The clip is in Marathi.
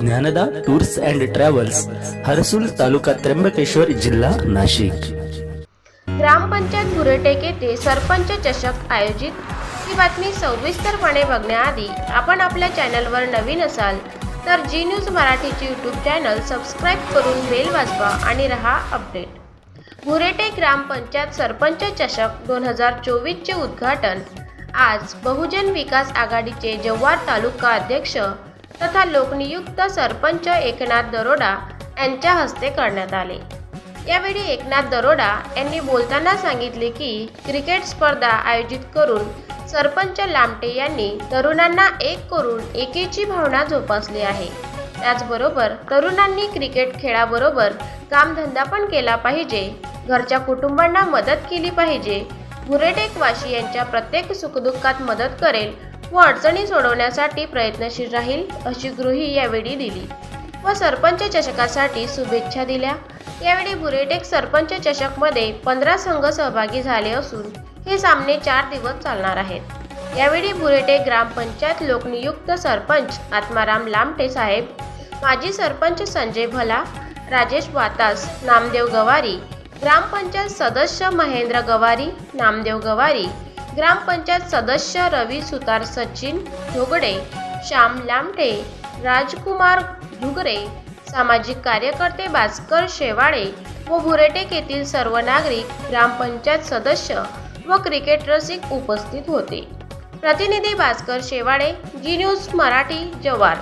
Dnyanada tours and travels Harsul taluka Trimbakeshwar जिल्हा नाशिक. ग्रामपंचायत गुरटेक येथे सरपंच चषक आयोजित. ही बातमी सविस्तरपणे बघण्याआधी आपण आपल्या चॅनलवर नवीन असाल तर जी न्यूज मराठीचे यूट्यूब चॅनल सबस्क्राईब करून बेल वाजवा आणि रहा अपडेट. गुरेटे ग्रामपंचायत सरपंच चषक दोन हजार चोवीसचे उद्घाटन. आज बहुजन विकास आघाडीचे जव्हार तालुका अध्यक्ष तथा लोकनियुक्त सरपंच एकनाथ दरोडा यांच्या हस्ते करण्यात आले. यावेळी एकनाथ दरोडा यांनी बोलताना सांगितले की क्रिकेट स्पर्धा आयोजित करून सरपंच लामटे यांनी तरुणांना एक करून एकेची भावना जोपासली आहे. त्याचबरोबर तरुणांनी क्रिकेट खेळाबरोबर कामधंदा पण केला पाहिजे घरच्या कुटुंबांना मदत केली पाहिजे गुरेटेकवासी यांच्या प्रत्येक सुखदुःखात मदत करेल व अडचणी सोडवण्यासाठी प्रयत्नशील राहील अशी गृही यावेळी दिली. व सरपंच चषकासाठी शुभेच्छा दिल्या. यावेळी बुरेटेक सरपंच चषकमध्ये पंधरा संघ सहभागी झाले असून हे सामने चार दिवस चालणार आहेत. यावेळी बुरेटेक ग्रामपंचायत लोकनियुक्त सरपंच आत्माराम लामटे साहेब माजी सरपंच संजय भला राजेश वातास नामदेव गवारी ग्रामपंचायत सदस्य महेंद्र गवारी नामदेव गवारी ग्रामपंचायत सदस्य रवी सुतार सचिन ढोगडे श्याम लामटे राजकुमार ढुगरे सामाजिक कार्यकर्ते भास्कर शेवाळे व भुरेटेक येथील सर्व नागरिक ग्रामपंचायत सदस्य व क्रिकेट रसिक उपस्थित होते. प्रतिनिधी भास्कर शेवाळे जी न्यूज मराठी जव्हार.